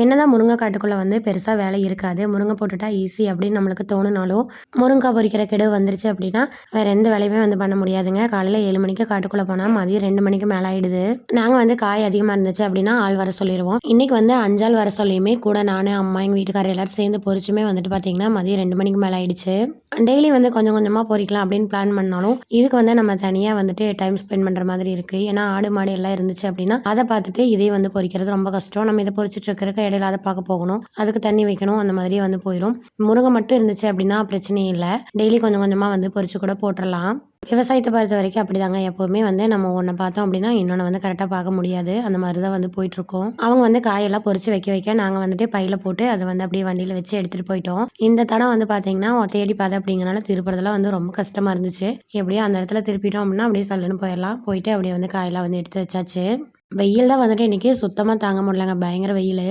என்னதான் முருங்கை காட்டுக்குள்ளே வந்து பெருசாக வேலை இருக்காது. முருங்கை போட்டுட்டா ஈஸி அப்படின்னு நம்மளுக்கு தோணுனாலும் முருங்கைக்காய் பொறிக்கிற கெடு வந்துருச்சு அப்படின்னா வேறு எந்த வேலையுமே வந்து பண்ண முடியாதுங்க. காலையில் ஏழு மணிக்கு காட்டுக்குள்ளே போனால் மதியம் ரெண்டு மணிக்கு மேலே ஆகிடுது நாங்கள் வந்து காய் அதிகமாக இருந்துச்சு அப்படின்னா ஆள் வர சொல்லிடுவோம் இன்றைக்கி வந்து அஞ்சாள் வர சொல்லியுமே கூட நானும் அம்மா எங்கள் வீட்டுக்காரர் எல்லாரும் சேர்ந்து பொறிச்சுமே வந்துட்டு பார்த்தீங்கன்னா மதியம் ரெண்டு மணிக்கு மேலே ஆகிடுச்சு டெய்லி வந்து கொஞ்சம் கொஞ்சமாக பொறிக்கலாம் அப்படின்னு பிளான் பண்ணாலும் இதுக்கு வந்து நம்ம தனியாக வந்துட்டு டைம் ஸ்பெண்ட் பண்ணுற மாதிரி இருக்குது ஏன்னா ஆடு மாடு எல்லாம் இருந்துச்சு அப்படின்னா அதை பார்த்துட்டு இதே வந்து பொறிக்கிறது ரொம்ப கஷ்டம். நம்ம இதை பொரிச்சிட்டு இருக்கிறக்க இடையில அதை பார்க்க போகணும். அதுக்கு தண்ணி வைக்கணும். அந்த மாதிரி வந்து போயிடும் முருங்கை மட்டும் இருந்துச்சு அப்படின்னா பிரச்சனையே இல்லை. டெய்லி கொஞ்சம் கொஞ்சமாக வந்து பொறிச்சு கூட போட்டுடலாம் விவசாயத்தை பொறுத்த வரைக்கும் அப்படிதாங்க. எப்போவுமே வந்து நம்ம ஒன்றை பார்த்தோம் அப்படின்னா இன்னொன்று வந்து கரெக்டாக பார்க்க முடியாது. அந்த மாதிரி தான் வந்து போயிட்டுருக்கோம். அவங்க வந்து காயெல்லாம் பொறிச்சு வைக்க வைக்க நாங்கள் வந்துட்டு பையில் போட்டு அதை வந்து அப்படியே வண்டியில் வச்சு எடுத்துகிட்டு போயிட்டோம். இந்த தடம் வந்து பார்த்தீங்கன்னா தேடி பாதை அப்படிங்கிறனால திருப்புறதெல்லாம் வந்து ரொம்ப கஷ்டமாக இருந்துச்சு. எப்படியோ அந்த இடத்துல திருப்பிட்டோம் அப்படின்னா அப்படியே சல்லுன்னு போயிடலாம். போயிட்டு அப்படியே வந்து காயெல்லாம் வந்து எடுத்து வச்சாச்சு. வெயில் தான் வந்துட்டு இன்றைக்கி சுத்தமாக தாங்க முடியலங்க. பயங்கர வெயில்.